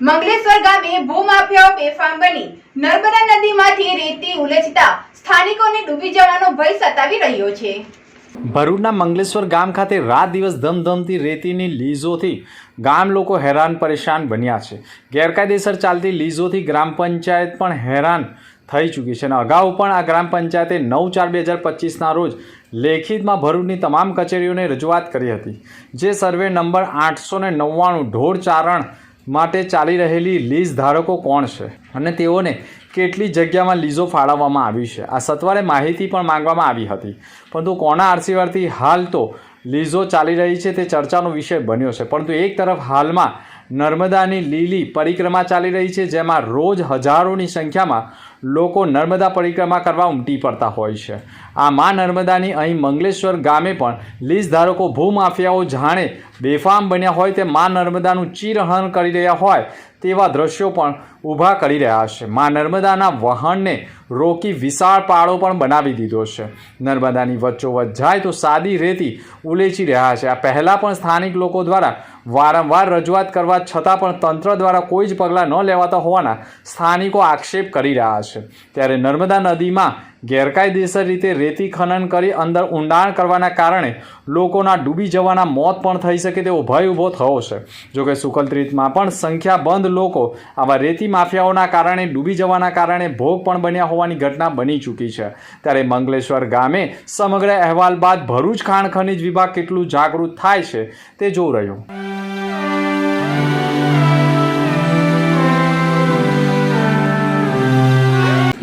મંગલેશ્વર ગામે ભૂમાફિયાઓ બેફામ બની. નર્મદા નદીમાંથી રેતી ઉલેચતા સ્થાનિકોને ડૂબી જવાનો ભય સતાવી રહ્યો છે. ભરૂચના મંગલેશ્વર ગામ ખાતે રાત દિવસ ધમધમતી રેતીની લીઝોથી ગામ લોકો હેરાન પરેશાન બન્યા છે. ગેરકાયદેસર ચાલતી લીઝોથી ગ્રામ પંચાયત પણ હેરાન થઈ ચૂકી છે અને અગાઉ પણ આ ગ્રામ પંચાયતે નવ ચાર બે હજાર પચીસના રોજ લેખિતમાં ભરૂચની તમામ કચેરીઓને રજૂઆત કરી હતી. જે સર્વે નંબર આઠસો ને નવ્વાણું ઢોર ચારણ માટે ચાલી રહેલી લીઝ ધારકો કોણ છે? અને તેઓને કેટલી જગ્યામાં લીઝો ફાળવવામાં આવી છે? આ સત્વરે માહિતી પણ માંગવામાં આવી હતી. પરંતુ કોના આરસીવારથી હાલ તો લીઝો ચાલી રહી છે તે ચર્ચાનો વિષય બન્યો છે. પરંતુ એક તરફ હાલમાં નર્મદાની લીલી પરિક્રમા ચાલી રહી છે, જેમાં રોજ હજારોની સંખ્યામાં લોકો નર્મદા પરિક્રમા કરવા ઉમટી પડતા હોય છે. આ મા નર્મદાની અહીં મંગલેશ્વર ગામે પણ લીઝ ધારકો ભૂમાફિયાઓ જાણે બેફામ બન્યા હોય તે મા નર્મદાનું ચીરહરણ કરી રહ્યા હોય તેવા દ્રશ્યો પણ ઊભા કરી રહ્યા છે. મા નર્મદાના વહાણને રોકી વિશાળ પાળો પણ બનાવી દીધો છે. નર્મદાની વચ્ચોવચ્ચ જાય તો સાદી રેતી ઉલેચી રહ્યા છે. આ પહેલાં પણ સ્થાનિક લોકો દ્વારા વારંવાર રજૂઆત કરવા છતાં પણ તંત્ર દ્વારા કોઈ જ પગલાં ન લેવાતા હોવાના સ્થાનિકો આક્ષેપ કરી રહ્યા છે. ત્યારે નર્મદા નદીમાં ગેરકાયદેસર રીતે રેતી ખનન કરી અંદર ઊંડાણ કરવાના કારણે લોકોના ડૂબી જવાના મોત પણ થઈ શકે તેવો ભય ઊભો થયો છે. જોકે સુકલત્રીતમાં પણ સંખ્યાબંધ લોકો આવા રેતી માફિયાઓના કારણે ડૂબી જવાના કારણે ભોગ પણ બન્યા હોવાની ઘટના બની ચૂકી છે. ત્યારે મંગલેશ્વર ગામે સમગ્ર અહેવાલ બાદ ભરૂચ ખાણ ખનિજ વિભાગ કેટલું જાગૃત થાય છે તે જોઈ રહ્યું.